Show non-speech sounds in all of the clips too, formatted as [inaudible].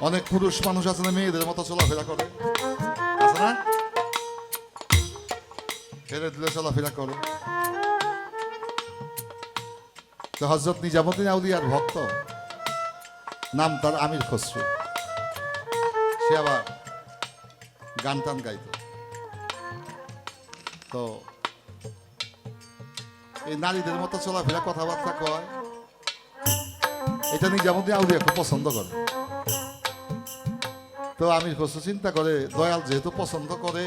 অনেক পুরুষ মানুষ আছে না, মেয়েদের মতো চলাফেরা করে। আছে না? ছেড়ে দিলে চলাফেরা করে। তো হজরত নিজামুদ্দিন আউলিয়ার ভক্ত, নাম তার আমির খসরু। সে আবার গান টান গাইত। তো এই নারীদের মতো চলাফেরা কথাবার্তা কয়। এটা নিজামুদ্দিন আউলিয়া খুব পছন্দ করে। তো আমি খসরু চিন্তা করে, দয়াল যেহেতু পছন্দ করে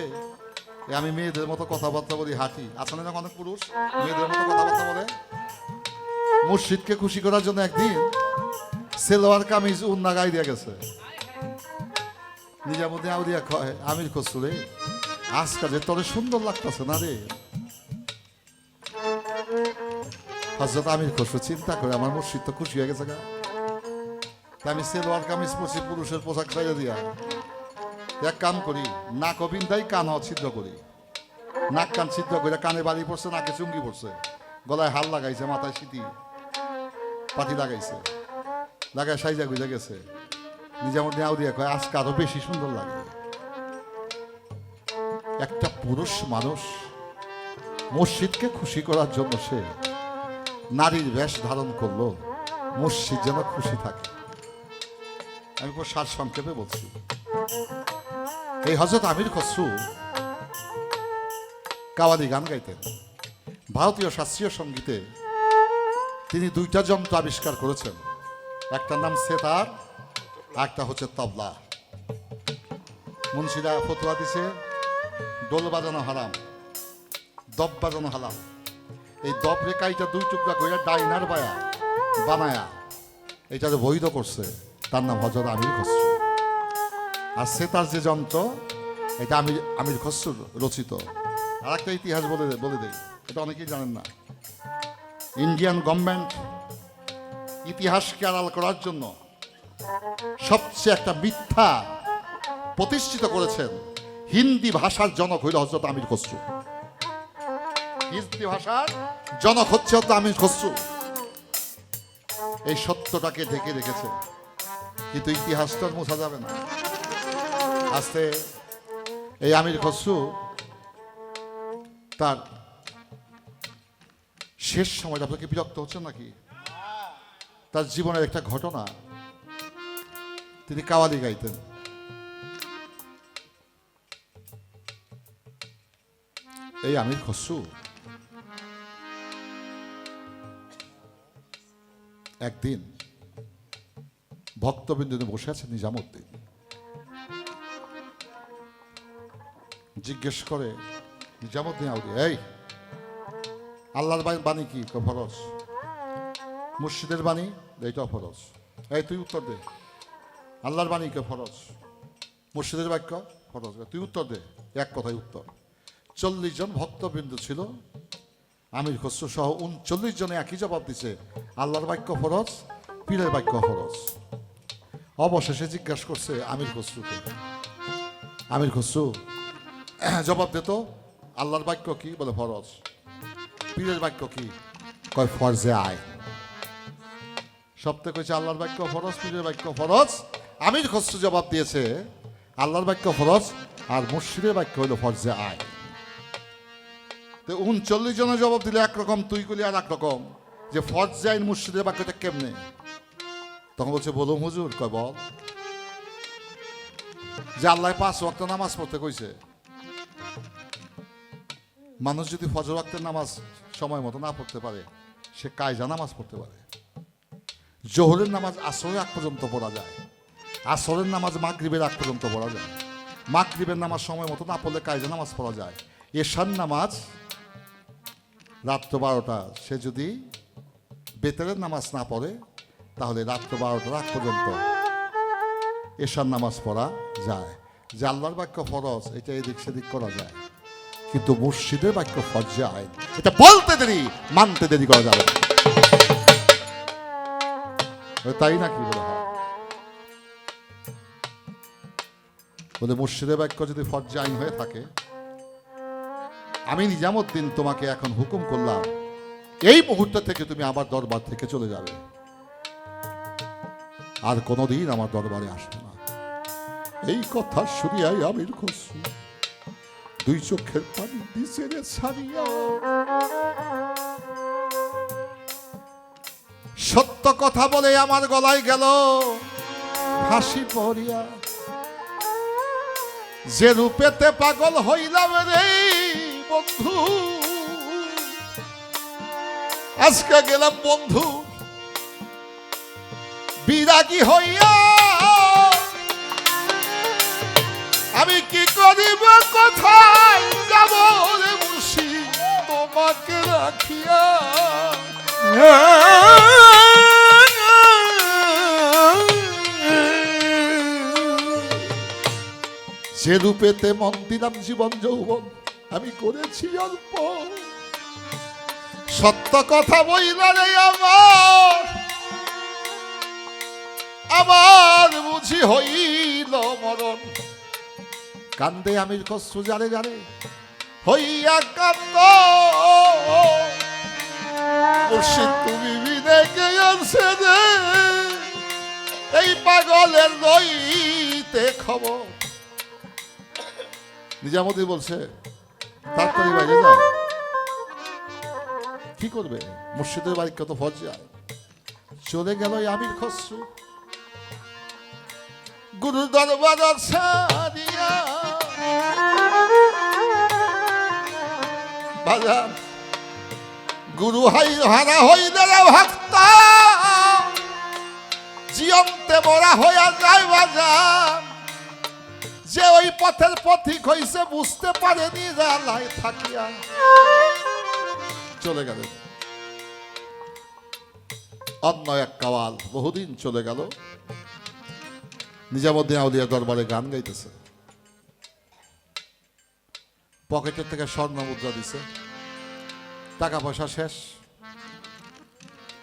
আমি মেয়েদের মতো কথাবার্তা বলি, হাঁটি। আসলে না অনেক পুরুষ, মেয়েদের মতো কথাবার্তা বলে মুর্শিদকে খুশি করার জন্য একদিন সেলোয়ার কামিজ উন্না গাই দিয়ে গেছে। নিজামুদ্দিন আউলিয়া কয়, আমির খসরু রে আজকা যে তোরে সুন্দর লাগতেছে না রে? হজরত আমির খসরু চিন্তা করে, আমার মুর্শিদ তো খুশি হয়ে গেছে গা। আমি সেলোয়ার কামিজ পরছি পুরুষের পোশাক চাইলে দিয়া এক কাম করি নাক অবিন্দাই কান ছিদ্র করি নাক কান ছিদ্র করে কানে বাড়ি পড়ছে নাকে চুঙ্গি পড়ছে গলায় হাল লাগাইছে মাথায় সিটি পাটি লাগাইছে লাগায় সাইজা গুজা গেছে নিজামুদ্দিন আউলিয়া কয় আজকে আরও বেশি সুন্দর লাগে একটা পুরুষ মানুষ মসজিদকে খুশি করার জন্য সে নারীর বেশ ধারণ করল মসজিদ যেন খুশি থাকে আমি খুব সার সংক্ষেপে বলছি। এই হজরত আমির খসরু কাওয়ালি গান গাইতেন। ভারতীয় শাস্ত্রীয় সঙ্গীতে তিনি দুইটা যন্ত্র আবিষ্কার করেছেন। একটার নাম সেতার একটা হচ্ছে তবলা। মুন্সিরা ফতুয়া দিছে ডোল বাজানো হারাম, দব বাজানো হারাম এই দব রেখাইটা দুই টুকরা করে ডাইনার বায়া বানায়া এটা বৈধ করছে। তার নাম হজরত আমির খসরু। আর সেতার যে যন্ত্র, এটা আমির আমির খসরুর রচিত। আর একটা ইতিহাস বলে বলে দেই, এটা অনেকেই জানেন না। ইন্ডিয়ান গভর্নমেন্ট ইতিহাসকে আড়াল করার জন্য সবচেয়ে একটা মিথ্যা প্রতিষ্ঠিত করেছেন হিন্দি ভাষার জনক হইল হজরত আমির খসরু। হিন্দি ভাষার জনক হচ্ছে হতো আমির খসরু। এই সত্যটাকে ঢেকে রেখেছে। কিন্তু ইতিহাসটা আর মোছা যাবে না। আস্তে এই আমির খসরু তার শেষ সময়টা আপনাকে বিরক্ত হচ্ছেন নাকি? তার জীবনের একটা ঘটনা তিনি কাওয়ালি গাইতেন। এই আমির খসরু একদিন ভক্তবৃন্দে বসে আছে নিজামুদ্দিন জিজ্ঞেস করে নিজামুদ্দিন আউলি এই, আল্লাহর বাণী- কি? ফরজ। মুর্শিদের বাণী? এইটা ফরজ। এই, তুই উত্তর দে। আল্লাহর বাণী কে? ফরজ। মুর্শিদের বাক্য? ফরজ। তুই উত্তর দে। এক কথায় উত্তর। চল্লিশ জন ভক্তবৃন্দ ছিল। আমির খসরু সহ উনচল্লিশ জনে একই জবাব দিছে। আল্লাহর বাক্য ফরজ, পীরের বাক্য ফরজ। অবশেষে জিজ্ঞাসা করছে, আমির খসরুকে আমির খসরু? [clears throat] জবাব দিত, আল্লাহর বাক্য কি? বলে, ফরজ। পীরের বাক্য কি? কয়, ফরজে আয়। সপ্তাহে কইছে, আল্লাহর বাক্য ফরজ, পীরের বাক্য ফরজ। আমির খসরু জবাব দিয়েছে, আল্লাহর বাক্য ফরজ আর মুর্শিদের বাক্য হইল ফরজে আয়। তো উনচল্লিশ জনের জবাব দিলে একরকম, তুই করলি আর একরকম, যে ফরজে আইন মুর্শিদের বাক্যটা কেমনে? তখন বলছে বলুম হুজুর, কয়, বল। যে আল্লাহ পাঁচ ওয়াক্ত নামাজ পড়তে কইছে। মানুষ যদি ফজর ওয়াক্তের নামাজ সময় মতো না পড়তে পারে, সে কায়জা নামাজ পড়তে পারে। জোহরের নামাজ আসরের আগ পর্যন্ত পড়া যায়। আসরের নামাজ মাগরিবের আগ পর্যন্ত পড়া যায়। মাগরিবের নামাজ সময় মতো না পড়লে কায়জা নামাজ পড়া যায়। এশার নামাজ রাত্র বারোটা, সে যদি বেতরের নামাজ না পড়ে তাহলে রাত্র বারোটার আগ পর্যন্ত এশার নামাজ পড়া যায়। যে আল্লাহর বাক্য ফরজ, এটা এদিক সেদিক করা যায়। কিন্তু মুর্শিদের বাক্য ফরজে আইন, এটা বলতে দেরি, মানতে দেরি করা যাবে তাই না। নাকি বলে? হয় বলে মুর্শিদের বাক্য যদি ফরজে আইন হয়ে থাকে, আমি নিজামুদ্দিন তোমাকে এখন হুকুম করলাম, এই মুহূর্ত থেকে তুমি আমার দরবার থেকে চলে যাবে। আর কোনোদিন আমার দরবারে আসবে না। এই কথা শুনিয়াই আমির খসরু দুই চোখের পানি দিছে রে ছাড়িয়া সত্য কথা বলে আমার গলায় গেল হাসি পড়িয়া। যে রূপেতে পাগল হইলাম রে বন্ধু, আজকে গেলাম বন্ধু বিরাগী হইয়া। আমি কি করিব, কোথায় যাব রে মুর্শি তোমাকে রাখিয়া। যে রূপেতে মন দিলাম জীবন যৌবন, আমি করেছি অল্প। সত্য কথা বইলা রে আমার। আমার বুঝি হইল মরণ। কান্দে আমি খসরু জানে জানে, হইয়া কান্দ। এই পাগলের লইতে খবর। নিজামতি বলছে, তাড়াতাড়ি কি করবে? মুর্শিদের বাড়ি কত ফরজা চলে গেল আমির খসরু। গুরু দরবার গুরু হাই হারা হইলে রে ভক্তা। জিয়ন্তে মরা হইয়া যায় বাজার যে ওই পথের পথিক হইছে বুঝতে পারেনি জালাই থাকিয়া। চলে গেলেন অন্য এক কাওয়াল বহুদিন চলে গেল। নিজামুদ্দিন আউলিয়া দরবারে গান গাইতেছে। পকেটের থেকে স্বর্ণ মুদ্রা দিছে। টাকা পয়সা শেষ।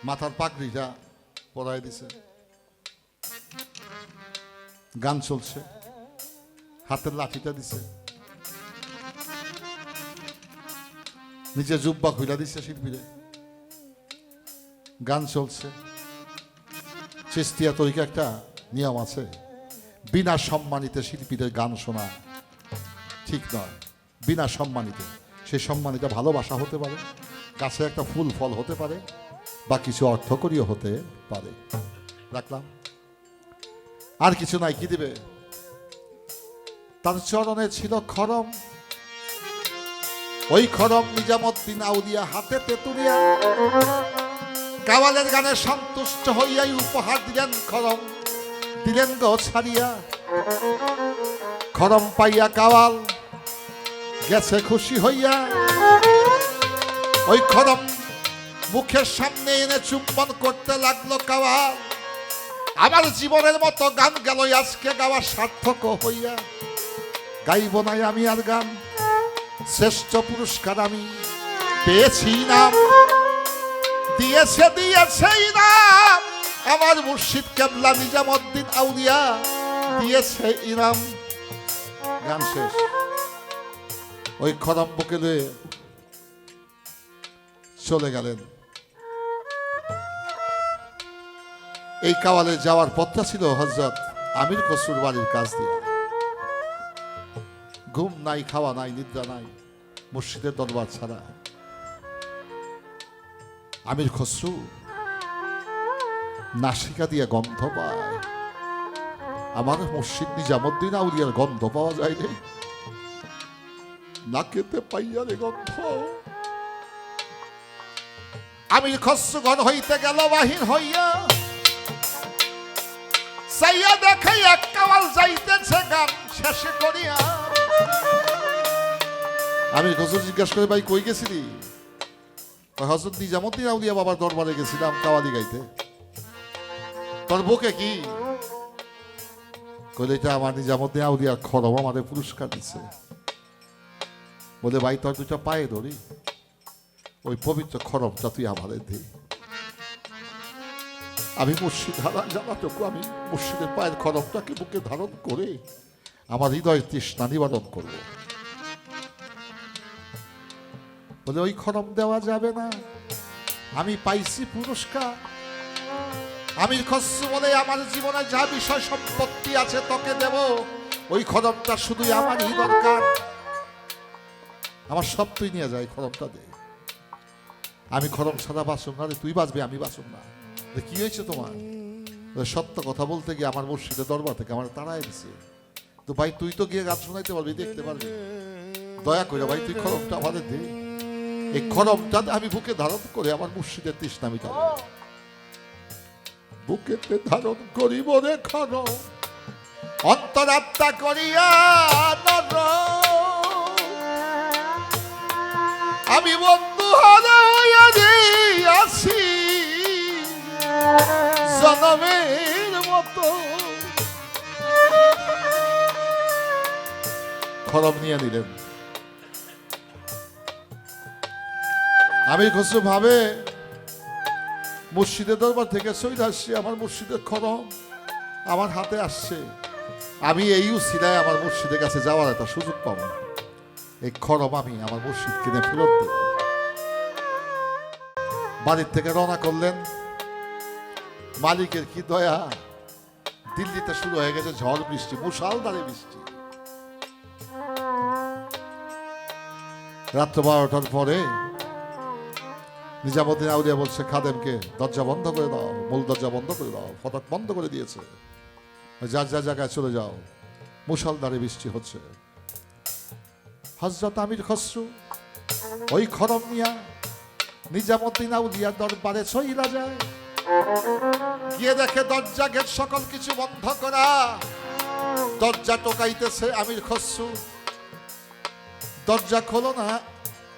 মাথার পাগড়িটা পরাই দিছে। গান চলছে। হাতের লাঠিটা দিছে। নিজে জুব্বা খুইলা দিছে শিল্পীরে। গান চলছে। চেস্তিয়া তরিকা একটা নিয়ম আছে। বিনা সম্মানিত শিল্পীদের গান শোনা ঠিক নয়। বিনা সম্মানিত। সেই সম্মানিত ভালোবাসা হতে পারে, কাছে একটা ফুল ফল হতে পারে, বা কিছু অর্থকরীয় হতে পারে। রাখলাম। আর কিছু নাই, কি দিবে? তার চরণে ছিল খরম। ওই খরম নিজামুদ্দিন আউলিয়া হাতে তেতুলিয়া কাওয়ালের গানে সন্তুষ্ট হইয়াই উপহার দিলেন খরম। দিলেন গো ছাড়িয়া। খরম পাইয়া কাওয়াল, গেছে খুশি হইয়া। ওই খরম মুখের সামনে এনে চুম্বন করতে লাগল কাওয়াল। আমার জীবনের মতো গান গেল আজকে গাওয়া সার্থক হইয়া। গাইব নাই আমি আর গান, শ্রেষ্ঠ পুরস্কার আমি পেয়েছি নাম দিয়েছে দিয়েছে ইনাম আমার মুর্শিদ কেবলা নিজামুদ্দিন আউলিয়া দিয়েছে ইনাম। গান শেষ। ওই খরম বকেলে চলে গেলেন। এই কাওয়ালে যাওয়ার পথটা ছিল হজরত আমির খসরুর বাড়ির কাজ দিয়ে। ঘুম নাই, খাওয়া নাই, নিদ্রা নাই, মুর্শিদের দরবার ছাড়া। আমির খসরু নাসিকা দিয়ে গন্ধ পায়। আমার মুর্শিদ নিজামুদ্দিন আউলিয়ার গন্ধ পাওয়া যায় রে। নাকেতে পাইয়া রে গন্ধ। আমি ঘর হইতে গেল, বাহির হইয়া। সাইয়া দেখে এক কাওয়াল যাইতেছে গান শেষে করিয়া। আমি খসরু জিজ্ঞাসা করে, ভাই, কই গেছিলি? হজরত নিজামুদ্দিন আউলিয়া বাবার দরবারে গেছিলাম কাওয়ালি গাইতে। তোর বুকে কি? কইলে এটা আমার নিজামুদ্দিন আউলিয়া খরম আমাদের পুরস্কার দিচ্ছে বলে, ভাই, তোর দুটা পায়ে ধরি। ওই পবিত্র খরমটা তুই আমাদের দে। আমি মুর্শিদ হারা জানাটুকু আমি মুর্শিদের পায়ের খরমটাকে বুকে ধারণ করে আমার হৃদয় তৃষ্ণা নিবারণ করব। বলে, ওই খরম দেওয়া যাবে না। আমি পাইছি পুরস্কার। আমি খসরু বলে আমার জীবনে যা বিষয় সম্পত্তি আছে তোকে দেব, ওই খরমটা শুধুই আমারই দরকার। আমার সব তুই নিয়ে যায় খরমটা দে। আমি খরম ছাড়া বাসুম না তুই বাঁচবি, আমি বাসুম না। কি হয়েছে তোমার? সত্য কথা বলতে গিয়ে আমার মসজিদের দরবার থেকে আমার তাড়াই দিছে। তো ভাই, তুই তো গিয়ে গান শোনাইতে পারবি, দেখতে পারবি। দয়া করে ভাই, তুই খরমটা আমাদের দে। এই খরমটা আমি বুকে ধারণ করে আমার মুর্শিদের তৃষ্ণা মিটাবো। বুকেতে ধারণ করিব রে খরম অন্তরাত্মা করিয়া আমি বন্ধু হইয়া আছি, জনমের মতো। খরম নিয়ে নিলেন। আমি খসরু ভাবে মুর্শিদের দরবার থেকে সৈদ আসছি, আমার মুর্শিদের খরম আমার হাতে আসছে। আমি এই উসিলায় আমার মুর্শিদের কাছে যাওয়ার একটা সুযোগ পাবো এই খরম আমি আমার মুর্শিদ কিনে ফেরত দেব। বাড়ির থেকে রওনা করলেন। মালিকের কি দয়া? দিল্লিতে শুরু হয়ে গেছে ঝড় বৃষ্টি, মুষালধারে বৃষ্টি। রাত্র বারোটার পরে নিজামুদ্দিন আউলিয়া বলছে, খাদেমকে দরজা বন্ধ করে দাও, মূল দরজা বন্ধ করে দাও ফটক বন্ধ করে দিয়েছে। যার যা জায়গায় চলে যাও মুসলধারে বৃষ্টি হচ্ছে। হজরত আমির খসরু, ওই খরম মিয়া, নিজামুদ্দিন আউলিয়ার দরবারে সইলা যায়। গিয়ে দেখে দরজা গেট সকল কিছু বন্ধ করা। দরজা টোকাইতেছে আমির খসরু। দরজা খোলো না,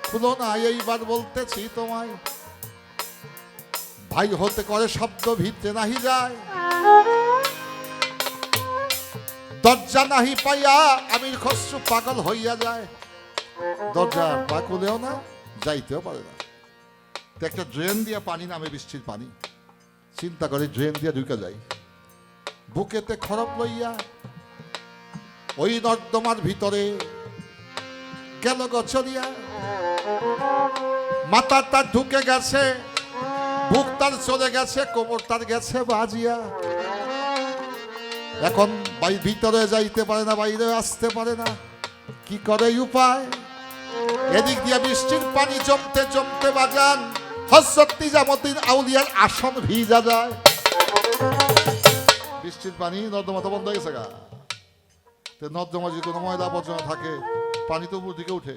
খুলো না, এইবার বলতেছি তোমায় ভাই হতে করে শব্দ ভিতরে নাহি যায়। দরজা নাহি পাইয়া আমির খসরু পাগল হইয়া যায়। দরজা পা খুলেও না, যাইতেও পারে না। একটা ড্রেন দিয়ে পানি নামে বৃষ্টির পানি। চিন্তা করে ড্রেন দিয়ে ঢুকে যাই। বুকেতে খরপ লইয়া ওই নর্দমার ভিতরে গেল গছরিয়া মাথা তার ঢুকে গেছে। বুক তার চলে গেছে কোমর তার গেছে বাজিয়া। এখন ভিতরে যাইতে পারে না, বাইরে আসতে পারে না। কি করে উপায়? এদিক দিয়ে বৃষ্টির পানি জমতে জমতে বাজান হজরত নিজামুদ্দিন আউলিয়ার আসন ভিজা যায়। বৃষ্টির পানি নর্দমা তো বন্ধ হয়ে গেছে গা। নর্দমা যদি কোনো ময়লা আবর্জনা থাকে, পানি তো উপর দিকে উঠে।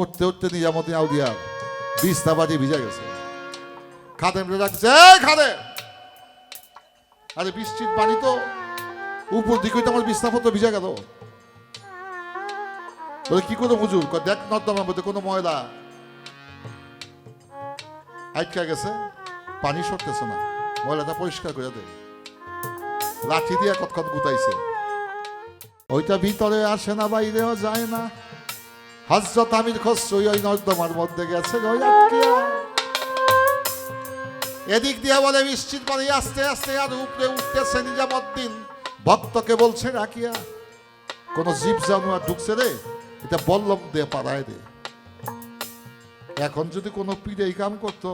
উঠতে উঠতে নিজামুদ্দিন আউলিয়ার বিস্তা বাজি ভিজা গেছে। খাদেম রে ডাকছে, "এই খাদেম আরে বৃষ্টির পানি তো উপর দিকে তো আমার বিস্তাপত্র ভিজা গেল। বলে, কি করে বুঝুর দেখ, নর্দমার মধ্যে কোনো ময়লা। আটকা গেছে, পানি সরতেছে না। ময়লাটা পরিষ্কার করে দে। লাঠি দিয়ে কতক্ষণ গুতাইছে। ওইটা ভিতরে আসে না, বাইরেও যায় না। হজরত আমির খসরু ওই নর্দমার মধ্যে গেছে, ওই আটকিয়া এদিক দিয়ে বলে বৃষ্টির পানি আস্তে আস্তে আর উপরে উঠতেছে নিজামুদ্দিন ভক্তকে বলছে, রাখিয়া, কোন জীব জানোয়ার ঢুকছে রে, এটা বল্লম দে, পাড়ায় দে। এখন যদি কোনো পিড়ে এই কাম করতো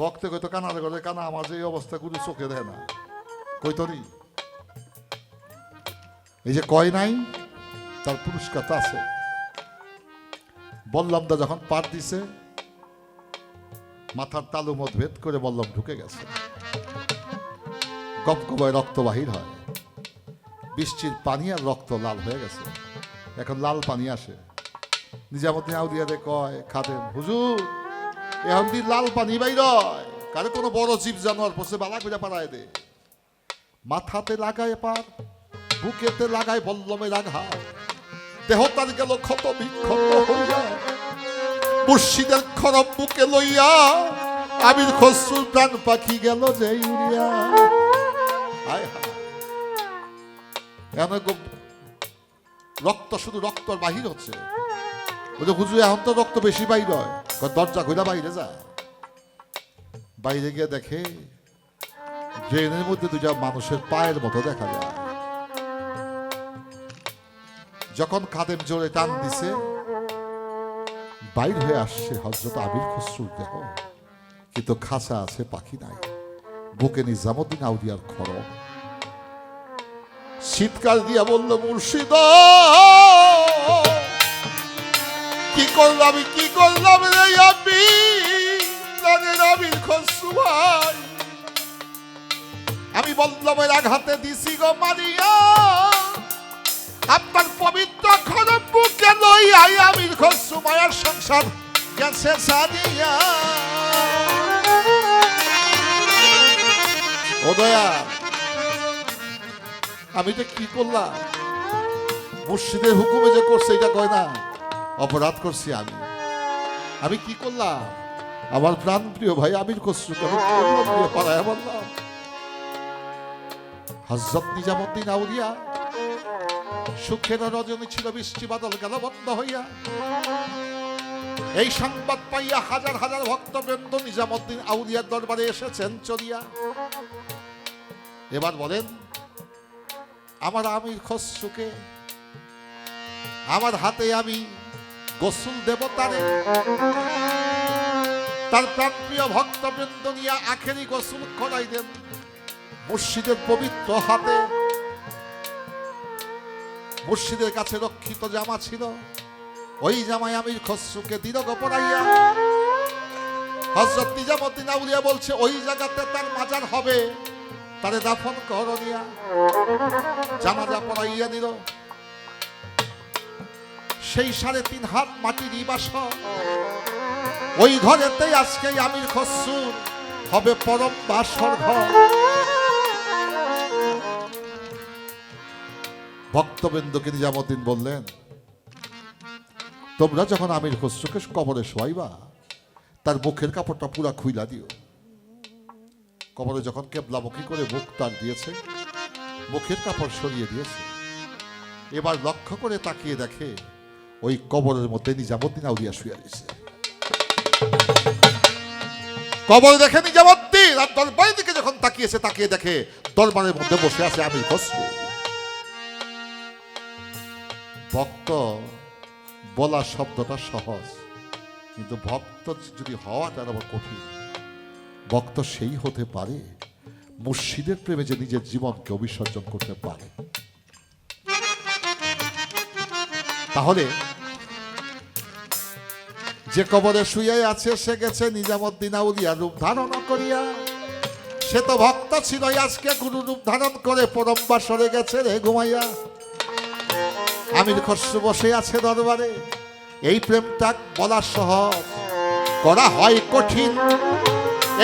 বক্তে কইতো, কানারে করে কানা, আমার যে অবস্থা কোনো চোখে দেয় না। কইতো নি? এই যে কয় নাই, তার পুরস্কার আছে। বল্লমদা যখন পার দিছে মাথার তালু মত ভেদ করে বল্লম ঢুকে গেছে। গপগপায় রক্ত বাহির হয়। বৃষ্টির পানি আর রক্ত লাল হয়ে গেছে। এখন লাল পানি আসে। নিজামুদ্দিন আউলিয়ারে কয়, খাদেম, হুজুর, এখন দিন লাল পানি বাইর কারে কোনো বড় জীব জানোয়ার পড়ছে বালা করে পাড়ায় দে। মাথাতে লাগায় পার, বুকেতে লাগায় বল্লমে আঘাত দেহ তার গেল ক্ষত বিক্ষত হইয়া মুর্শিদের খরম বুকে লইয়া আমির খসরুর প্রাণ পাখি গেল যে রক্ত শুধু রক্ত বাহির হচ্ছে। এখন তো রক্ত বেশি বাইর হয়। দরজা খুলে বাইরে যা। বাইরে গিয়ে দেখে ড্রেনের মধ্যে দুটা মানুষের পায়ের মতো দেখা যায়। যখন খাদেম জোরে টান দিছে বাইর হয়ে আসছে হজরত আবির খসরুর দেহ। কিন্তু খাসা আছে, পাখি নাই। বুকে নিজামুদ্দিন আউলিয়ার খরম চিৎকার দিয়া বলল, মুর্শিদ! কি করলাম কি করলাম রে আমি আমির খসরু ভাই। আমি বল্লভের আঘাতে দিছি গো মারিয়া। আপনার পবিত্র বুকে লইয়াই আমির খসরু মায়ার সংসার? গেছে সাদিয়া ও আমি যে কি করলাম? মুর্শিদের হুকুমে যে করছে, এটা কয় না? অপরাধ করছি আমি। আমি কি করলাম? আমার প্রাণ প্রিয় ভাই আমির খসরুকে আমি পালায় বললাম? হজরত নিজামুদ্দিন আউলিয়া সুখের রজনী ছিল বৃষ্টি বাদল গেল বন্ধ হইয়া। এই সংবাদ পাইয়া হাজার হাজার ভক্তবৃন্দ নিজামুদ্দিন আউলিয়ার দরবারে এসেছেন চলিয়া। এবার বলেন, আমার আমির খসরুকে, আমার হাতে আমি গোসল দেব তারে। প্রাণপ্রিয় ভক্তবৃন্দ নিয়ে আখেরি গোসল দেন মুর্শিদের পবিত্র হাতে। মুর্শিদের কাছে রক্ষিত জামা ছিল। ওই জামায় আমির খসরুকে দিরগ পড়াইয়া হজরত নিজামুদ্দিন আউলিয়া বলছে, ওই জায়গাতে তার মাজার হবে। তারে দাফন করনিয়া জানাজা পড়াইয়া দিল সেই সাড়ে তিন হাত মাটির ইবাস ওই ঘরেতেই আজকে আমির খসরুর হবে পরম বাসর ঘর। ভক্তবৃন্দকে নিজামুদ্দিন বললেন, তোমরা যখন আমির খসরুকে কবরে শোয়াইবা, তার মুখের কাপড়টা পুরা খুইলা দিও। কবরে যখন কেবলামুখী করে মুখ তার দিয়েছে, মুখের কাপড় সরিয়ে দিয়েছে। এবার লক্ষ্য করে তাকিয়ে দেখে, ওই কবরের মধ্যে নিজামুদ্দিন আউলিয়া শুয়ে রয়েছে। কবর দেখে নিজামুদ্দিন আর দরবারের দিকে যখন তাকিয়েছে, তাকিয়ে দেখে দরবারের মধ্যে বসে আছে আমির খসরু। ভক্ত বলা শব্দটা সহজ, কিন্তু ভক্ত যদি হওয়াটা আবার কঠিন। ভক্ত সেই হতে পারে, মুর্শিদের প্রেমে যে নিজের জীবনকে বিসর্জন করতে পারে। তাহলে, যে কবরে শুয়ে আছে, সে গেছে নিজামুদ্দিন আউলিয়া রূপ ধারণ করিয়া। সে তো ভক্ত ছিল আজকে, গুরু রূপ ধারণ করে পরম বাসরে গেছে রে ঘুমাইয়া। আমি খসু বসে আছে দরবারে, এই প্রেমটা বলা সহজ। করা হয় কঠিন।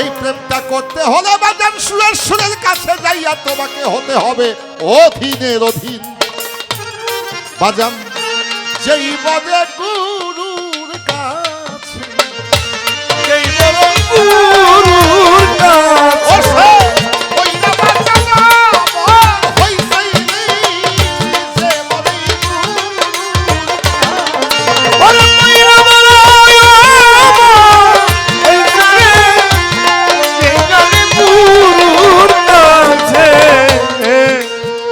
এই প্রেমটা করতে হলে বাজান সুরের সুরের কাছে যাইয়া তোমাকে হতে হবে অধীনের অধীন। বাজান, যেই বদে গুরুর কাছে